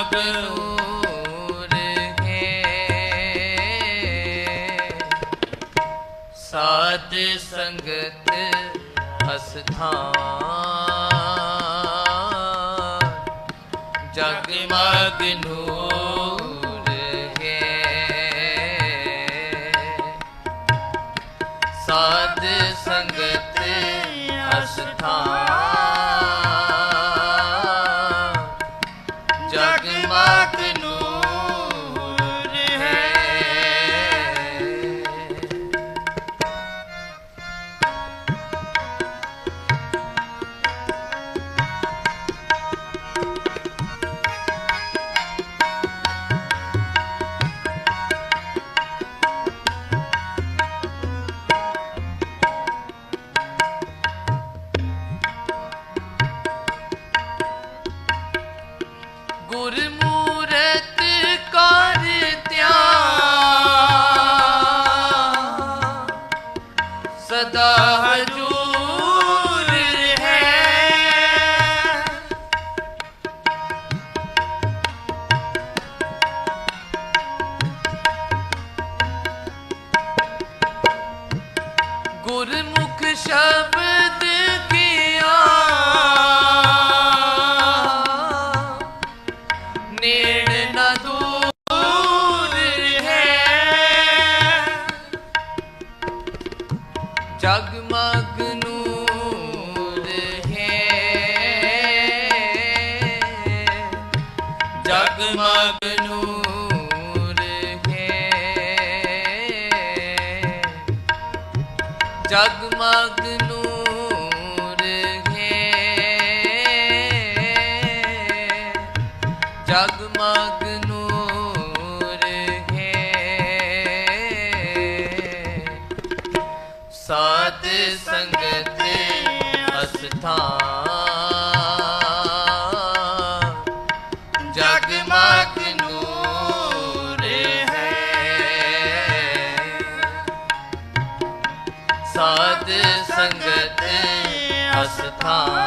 ਮਗ ਨੂਰ ਹੈ। ਸਾਧ ਸੰਗਤ ਅਸਥਾਨ ਜਗ ਮਗ ਹੈ। ਸਾਧ ਸੰਗਤ ਅਸਥਾਨ ਗੁਰਮੁਖ ਸ਼ਬਦ ਕੀਆ? ਨੇੜ ਨਾ ਦੂਰ ਹੈ। ਜਗਮਗ ਨੂਰ ਜਗਮਗ ਨੂਰ ਹੈ। ਜਗਮਗ ਨੂਰ ਹੈ। ਸਾਧ ਸੰਗਤ ਅਸਥਾਨ ਸੰਗਤ ਅਸਥਾਨ